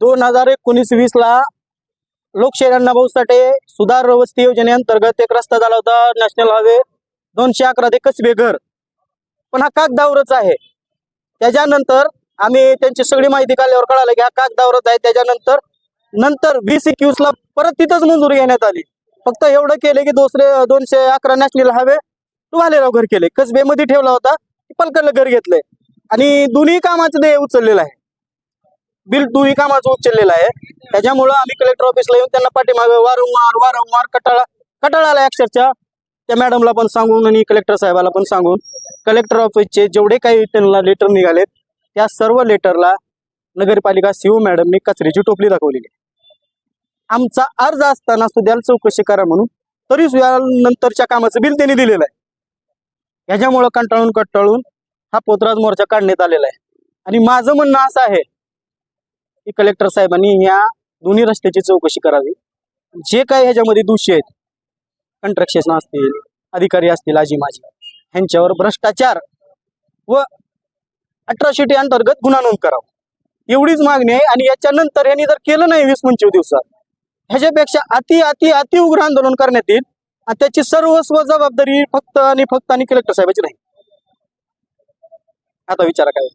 दोन हजार एकोणीस वीस ला लोकशाही अण्णाभाऊ साठे सुधार वस्ती योजनेअंतर्गत एक रस्ता झाला होता नॅशनल हायवे दोनशे अकरा ते कसबे घर. पण हा कागदावरच आहे. त्याच्यानंतर आम्ही त्यांची सगळी माहिती काढल्यावर कळालं की हा कागदावरच आहे. त्याच्यानंतर नंतर वीस एकवीस ला परत तिथंच मंजुरी घेण्यात आली. फक्त एवढं केलं की दुसरे दोनशे अकरा नॅशनल हायवे वालेराव घर केले. कसबेमध्ये ठेवला होता पलकडलं घर घेतलंय. आणि दोन्ही कामाचं ते उचललेलं आहे. बिल दोन्ही कामाचं उचललेलं आहे. त्याच्यामुळं आम्ही कलेक्टर ऑफिसला येऊन त्यांना पाठीमागे वारंवार वारंवार कटाळा कटाळा आला अक्षरशः. त्या मॅडमला पण सांगून आणि कलेक्टर साहेबाला पण सांगून कलेक्टर ऑफिसचे जेवढे काही त्यांना लेटर निघालेत त्या सर्व लेटरला नगरपालिका सीओ मॅडमनी कचऱ्याची टोपली दाखवलेली आहे. आमचा अर्ज असताना सुद्धा चौकशी करा म्हणून तरी सुद्धा नंतरच्या कामाचं बिल त्यांनी दिलेलं आहे. ह्याच्यामुळं कंटाळून कंटाळून हा पोतराज मोर्चा काढण्यात आलेला आहे. आणि माझं म्हणणं असं आहे की कलेक्टर साहेबांनी ह्या दोन्ही रस्त्याची चौकशी करावी. जे काही ह्याच्यामध्ये दोषी आहेत कंट्रक्शन असतील अधिकारी असतील आजी माझी ह्यांच्यावर भ्रष्टाचार व अट्रॉसिटी अंतर्गत गुन्हा नोंद करावा. एवढीच मागणी आहे आणि याच्यानंतर यांनी जर केलं नाही वीस पंचवीस दिवसात ह्याच्यापेक्षा अति अति अति उग्र आंदोलन करण्यात येईल आणि त्याची सर्वस्व जबाबदारी फक्त आणि फक्त आणि कलेक्टर साहेबाची नाही आता विचारा काय